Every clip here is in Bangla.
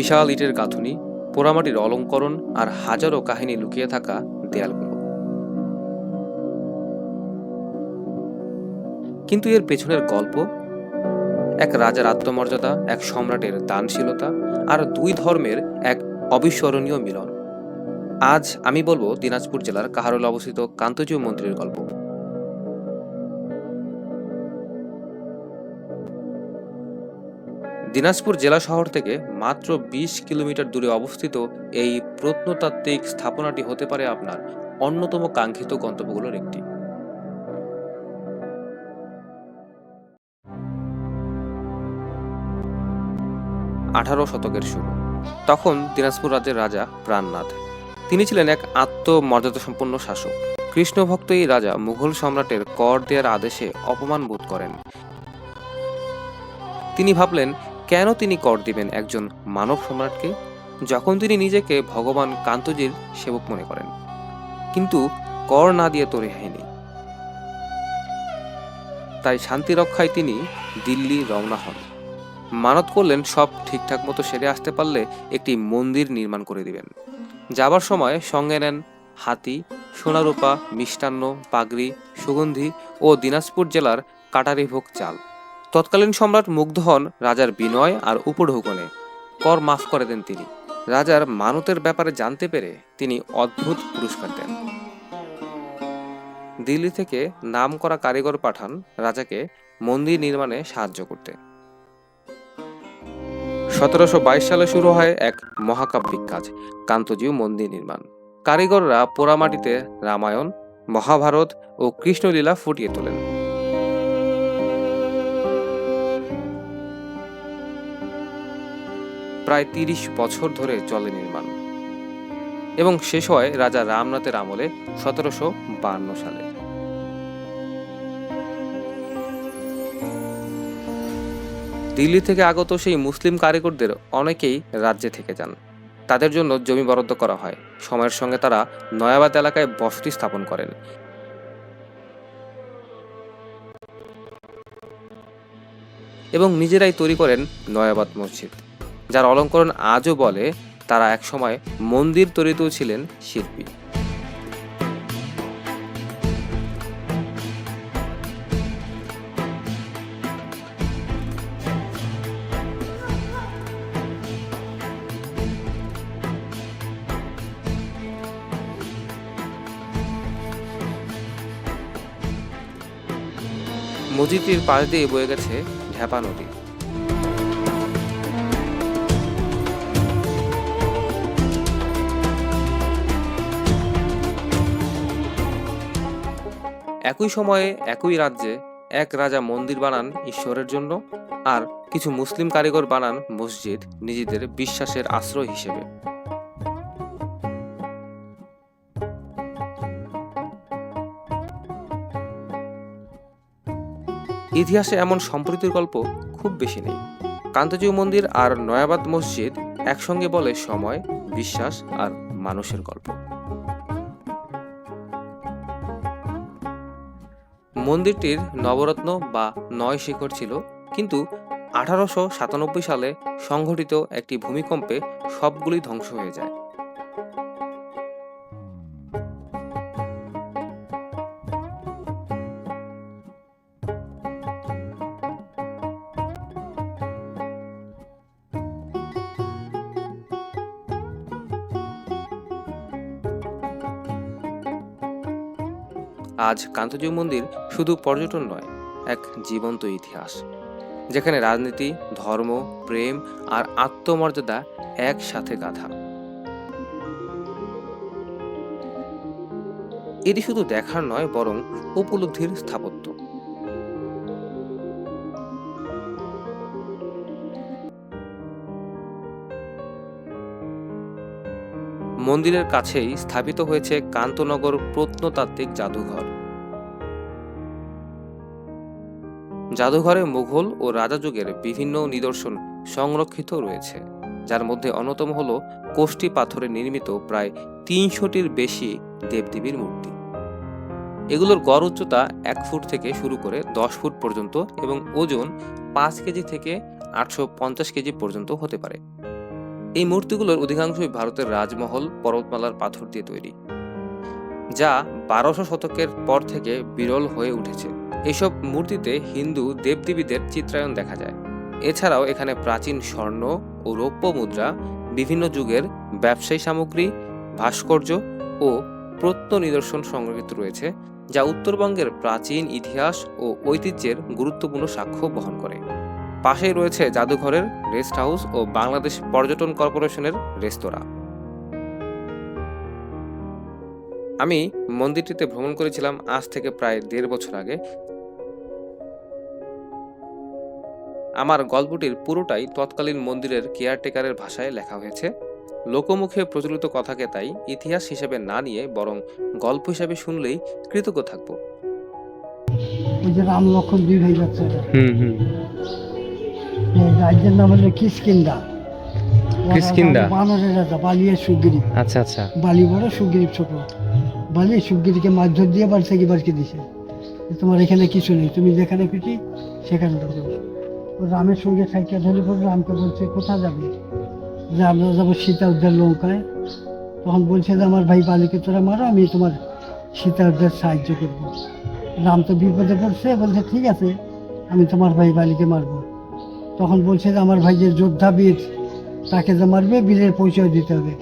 বিশাল ইটের গাঁথুনি, পোড়ামাটির অলঙ্করণ আর হাজারো কাহিনী লুকিয়ে থাকা দেয়ালগুলো। কিন্তু এর পেছনের গল্প? এক রাজার আত্মমর্যাদা, এক সম্রাটের দানশীলতা আর দুই ধর্মের এক অবিস্মরণীয় মিলন। আজ আমি বলব দিনাজপুর জেলার কাহারোল অবস্থিত কান্তজীয় মন্দিরের গল্প। দিনাজপুর জেলা শহর থেকে মাত্র বিশ কিলোমিটার দূরে অবস্থিত এই প্রত্নতাত্ত্বিক স্থাপনাটি হতে পারে আপনার অন্যতম কাঙ্ক্ষিত গন্তব্যগুলোর একটি। আঠারো শতকের শুরু। তখন দিনাজপুর রাজ্যের রাজা প্রাণনাথ। তিনি ছিলেন এক আত্মমর্যাদাসম্পন্ন শাসক। কৃষ্ণভক্ত এই রাজা মুঘল সম্রাটের কর দেওয়ার আদেশে অপমান বোধ করেন। তিনি ভাবলেন কেন তিনি কর দিবেন একজন মানব সম্রাটকে? যখন তিনি নিজেকে ভগবান কান্তজির সেবক মনে করেন। কিন্তু কর না দিয়ে তো রেহাই তাই শান্তি রক্ষায় তিনি দিল্লি রওনা হন। মানত করলেন সব ঠিকঠাক মতো সেরে আসতে পারলে একটি মন্দির নির্মাণ করে দিবেন। যাবার সময় সঙ্গে নেন হাতি, সোনারূপা, মিষ্টান্ন, পাগড়ি, সুগন্ধি ও দিনাজপুর জেলার কাটারিভোগ চাল। তৎকালীন সম্রাট মুগ্ধ হন রাজার বিনয় আর উপঢৌকনে। কর মাফ করে দেন তিনি। রাজার মানতের ব্যাপারে জানতে পেরে তিনি অদ্ভুত পুরস্কার দেন। দিল্লি থেকে নাম করা কারিগর পাঠান রাজাকে মন্দির নির্মাণে সাহায্য করতে। সতেরোশো বাইশ সালে শুরু হয় এক মহাকাব্যিক কাজ কান্তজীব মন্দির নির্মাণ। কারিগররা পোড়ামাটিতে রামায়ণ, মহাভারত ও কৃষ্ণলীলা ফুটিয়ে তোলেন। প্রায় তিরিশ বছর ধরে চলে নির্মাণ। এবং শেষ হয় রাজা রামনাথের আমলে সতেরোশো বান্ন সালে। দিল্লি থেকে আগত সেই মুসলিম কারিগরদের অনেকেই রাজ্যে থেকে যান। তাদের জন্য জমি বরাদ্দ করা হয়। সময়ের সঙ্গে তারা নয়াবাদ এলাকায় বসতি স্থাপন করেন। এবং নিজেরাই তৈরি করেন নয়াবাদ মসজিদ। যার অলঙ্করণ আজও বলে তারা একসময় মন্দির তৈরিতেও ছিলেন শিল্পী। মসজিদটির পাশ দিয়ে বয়ে গেছে ঢ্যাপা নদী। একই সময়ে, একই রাজ্যে এক রাজা মন্দির বানান ঈশ্বরের জন্য আর কিছু মুসলিম কারিগর বানান মসজিদ নিজেদের বিশ্বাসের আশ্রয় হিসেবে। ইতিহাসে এমন সম্প্রীতির গল্প খুব বেশি নেই। কান্তজীব মন্দির আর নয়াবাদ মসজিদ একসঙ্গে বলে সময়, বিশ্বাস আর মানুষের গল্প। মন্দিরটির নবরত্ন বা নয় শিখর ছিল, কিন্তু আঠারোশো সাতানব্বই সালে সংঘটিত একটি ভূমিকম্পে সবগুলি ধ্বংস হয়ে যায়। আজ কান্তজীব মন্দির শুধু পর্যটন নয়, এক জীবন্ত ইতিহাস, যেখানে রাজনীতি, ধর্ম, প্রেম আর আত্মমর্যাদা একসাথে গাঁথা। এটি শুধু দেখার নয়, বরং উপলব্ধির স্থাপত্য। মন্দিরের কাছেই স্থাপিত হয়েছে কান্তনগর প্রত্নতাত্ত্বিক জাদুঘর। জাদুঘরে মুঘল ও রাজা যুগের বিভিন্ন নিদর্শন সংরক্ষিত রয়েছে, যার মধ্যে অন্যতম হল কোষ্টি পাথরে নির্মিত প্রায় তিনশোটির বেশি দেবদেবীর মূর্তি। এগুলোর গড় উচ্চতা এক ফুট থেকে শুরু করে দশ ফুট পর্যন্ত এবং ওজন পাঁচ কেজি থেকে আটশো পঞ্চাশ কেজি পর্যন্ত হতে পারে। এই মূর্তিগুলোর অধিকাংশই ভারতের রাজমহল পর্বতমালার পাথর দিয়ে তৈরি, যা বারোশো শতকের পর থেকে বিরল হয়ে উঠেছে। এইসব মূর্তিতে হিন্দু দেবদেবীদের চিত্রায়ন দেখা যায়। এছাড়াও এখানে প্রাচীন স্বর্ণ ও রৌপ্য মুদ্রা, বিভিন্ন যুগের ব্যবসায়ী সামগ্রী, ভাস্কর্য ও প্রত্ন নিদর্শন সংরক্ষিত রয়েছে, যা উত্তরবঙ্গের প্রাচীন ইতিহাস ও ঐতিহ্যের গুরুত্বপূর্ণ সাক্ষ্য বহন করে। পাশেই রয়েছে জাদুঘরের রেস্ট হাউস ও বাংলাদেশ পর্যটন কর্পোরেশনের রেস্তোরাঁ। আমি মন্দিরটিতে ভ্রমণ করেছিলাম আজ থেকে প্রায় দেড় বছর আগে। আমার গল্পটির পুরোটাই তৎকালীন মন্দিরের কেয়ারটেকারের ভাষায় লেখা হয়েছে। লোকমুখে প্রচলিত কথাকে তাই ইতিহাস হিসেবে না নিয়ে বরং গল্প হিসেবে শুনলেই কৃতজ্ঞ থাকব। ওই যে রাম লক্ষণ দুই ভাই যাচ্ছে। হুম হুম। রাজ্যের নাম হলো কিসকিন্দা কিষ্কিন্ধা? বানরের রাজা বালিয়ে সুগ্রীব আচ্ছা আচ্ছা। বালি বড় সুগ্রীব ছোট। বালি সুগ্রীবকে মাছ ধর দিয়ে বাড়ি থেকে বাড়িকে দিছে। তোমার এখানে কিছু নেই তুমি যেখানে খুশি সেখানে ঢোকো রামের সঙ্গে সাইকেল ধরে পড়ে রামকে বলছে কোথায় যাবে? যে আমরা যাব সীতা উদ্ধার লঙ্কায় তখন বলছে যে আমার ভাই বালিকে তোরা মারো আমি তোমার সীতা উদ্ধার সাহায্য করব। রাম তো বিপদে পড়ছে বলছে ঠিক আছে আমি তোমার ভাই বালিকে মারবো। তখন বলছে যে আমার ভাই যে যোদ্ধা বীর তাকে যে মারবে, বীরের পরিচয় দিতে হবে।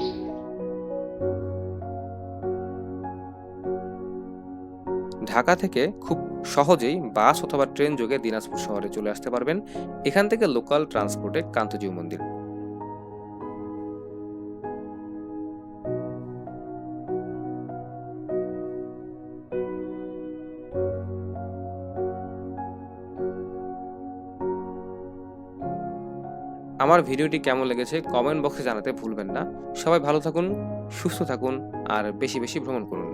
ঢাকা থেকে খুব সহজেই বাস অথবা ট্রেন যোগে দিনাজপুর শহরে চলে আসতে পারবেন। এখান থেকে লোকাল ট্রান্সপোর্টে কান্তজিউ মন্দির। আমার ভিডিওটি কেমন লেগেছে কমেন্ট বক্সে জানাতে ভুলবেন না। সবাই ভালো থাকুন, সুস্থ থাকুন, আর বেশি বেশি ভ্রমণ করুন।